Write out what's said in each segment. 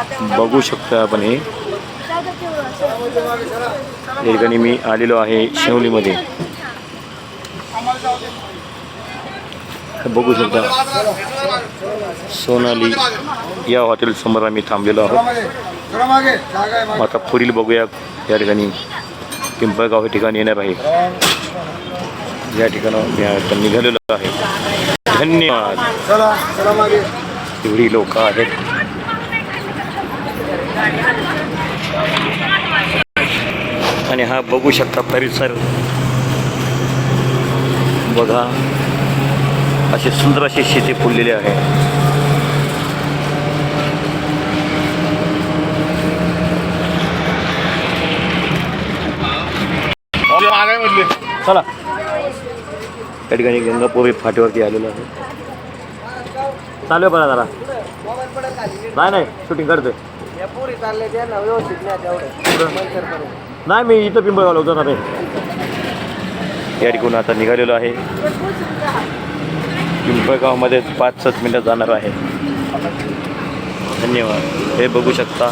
बघू शकता आपण हे. या ठिकाणी मी आलेलो आहे शिवलीमध्ये. बघू शकता. सोनाली या हॉटेल समोर आम्ही थांबलेलो आहोत. आता पुढील बघूया या ठिकाणी पिंपळगाव हे ठिकाण येणार आहे. या ठिकाणी आता निघालेलो आहे. धन्यवाद. एवढी लोक आहेत. आणि हा बघू शकता परिसर. बघा अशी सुंदर अशी शेती फुललेली आहे. चला. त्या ठिकाणी गंगापूर फाटीवरती आलेलो आहे. चालू आहे बघा जरा. नाही नाही शूटिंग करतोय पुरी चालले ते ना व्यवस्थित नाही तेवढं. नाही मी इथं पिंपळगावला होतो ना रे या ठिकाणी आता निघालेलो आहे. पिंपळगावमध्ये पाच सात मिनटं जाणार आहे. धन्यवाद. हे बघू शकता.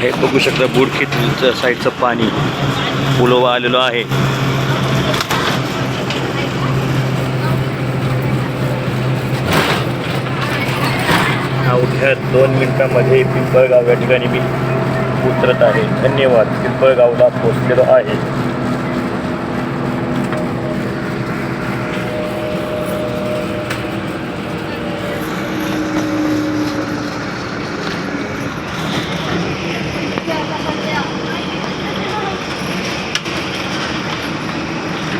हे बघू शकता बुडकीच्या साईडचं पाणी. पुलोवा आलेलो आहे. ह्या दोन मिनिटामध्ये पिंपळगाव या ठिकाणी मी उतरत आहे. धन्यवाद. पिंपळगावला पोचलेलो आहे.